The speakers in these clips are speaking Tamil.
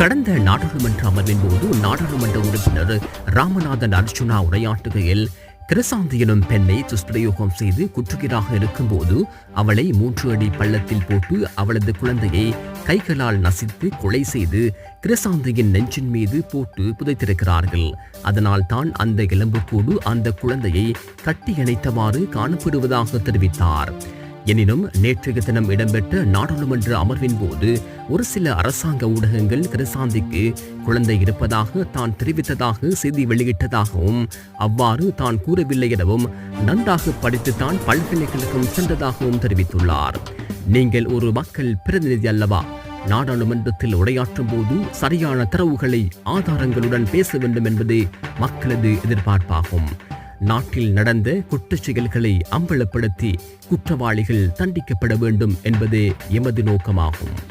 கடந்த நாடாளுமன்ற அமர்வின் போது நாடாளுமன்ற உறுப்பினர் ராமநாதன் அர்ஜுனா உரையாற்றுகையில் கிரசாந்தி எனும் பெண்ணை துஷ்பிரயோகம் செய்து குற்றுகிறாக இருக்கும்போது அவளை மூன்று அடி பள்ளத்தில் போட்டு அவளது குழந்தையை கைகளால் நசித்து கொலை செய்து கிருசாந்தியின் நெஞ்சின் மீது போட்டு புதைத்திருக்கிறார்கள். அதனால் தான் அந்த எலும்புக்கூடு அந்த குழந்தையை கட்டி இணைத்தவாறு காணப்படுவதாக தெரிவித்தார். எனினும் நேற்றைய தினம் இடம்பெற்ற நாடாளுமன்ற அமர்வின் போது ஒரு சில அரசாங்க ஊடகங்கள் கிருசாந்திக்கு குழந்தை இருப்பதாக தான் தெரிவித்ததாக செய்தி வெளியிட்டதாகவும் அவ்வாறு தான் கூறவில்லை எனவும் நன்றாக படித்து தான் பல்கலைக்கழகம் சென்றதாகவும் தெரிவித்துள்ளார். நீங்கள் ஒரு மக்கள் பிரதிநிதி அல்லவா? நாடாளுமன்றத்தில் உரையாற்றும் போது சரியான தரவுகளை ஆதாரங்களுடன் பேச வேண்டும் என்பதே மக்களது எதிர்பார்ப்பாகும். நாட்டில் நடந்த குற்றச் செயல்களை அம்பலப்படுத்தி குற்றவாளிகள் தண்டிக்கப்பட வேண்டும் என்பதே எமது நோக்கமாகும்.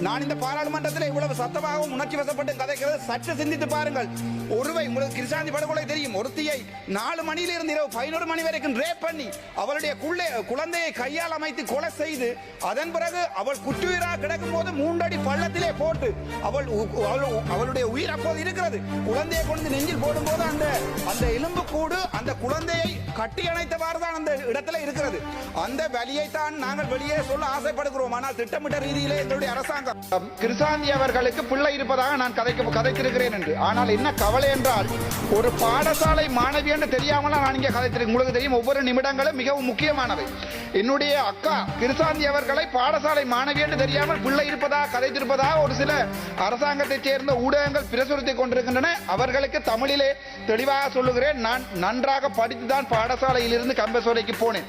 நான் இந்த பாராளுமன்றத்தில் இவ்வளவு சத்தமாகவும் உணர்ச்சி வசப்பட்டு கதைக்கிறது. சற்று சிந்தித்து பாருங்கள். ஒருவை உங்களுக்கு கிருஷாந்தி படுகொலை தெரியும். ஒருத்தியை நாலு மணியிலிருந்து இரவு பதினோரு மணி வரைக்கும் ரேப் பண்ணி அவளுடைய குள்ளே குழந்தையை கையால் அமைத்து கொலை செய்து அதன் பிறகு அவள் குற்றுயிராக கிடக்கும் போது மூன்றடி பள்ளத்திலே போட்டு அவள் உ- அவள் அவளுடைய உயிர் அப்போது இருக்கிறது. குழந்தையை கொண்டு நெஞ்சில் போடும்போது அந்த அந்த எலும்பு கூடு அந்த குழந்தையை கட்டி அணைத்தவாறு தான் அந்த இடத்துல இருக்கிறது. அந்த வழியைத்தான் தான் நாங்கள் வெளியே சொல்ல ஆசைப்படுகிறோம். ஆனால் திட்டமிட்ட ரீதியிலே எங்களுடைய அரசாங்கம் கிருசாந்தி அவர்களுக்கு பிள்ளை இருப்பதாக நான் கதைக்க கதைத்திருக்கிறேன் என்று. ஆனால் என்ன கவலை என்றால் ஒரு பாடசாலை மாணவி என்று தெரியாமலாம் நான் இங்கே கதைத்திருக்கேன் உங்களுக்கு தெரியும் ஒவ்வொரு நிமிடங்களும் மிகவும் முக்கியமானவை. என்னுடைய அக்கா கிருசாந்தி அவர்களை பாடசாலை மாணவி என்று தெரியாமல் பிள்ளை இருப்பதாக கதைத்திருப்பதாக ஒரு சில அரசாங்கத்தைச் சேர்ந்த ஊடகங்கள் பிரசுரித்துக் கொண்டிருக்கின்றன. அவர்களுக்கு தமிழிலே தெளிவாக சொல்லுகிறேன். நான் நன்றாக படித்துதான் பாடசாலையிலிருந்து கம்பசோலைக்கு போனேன்.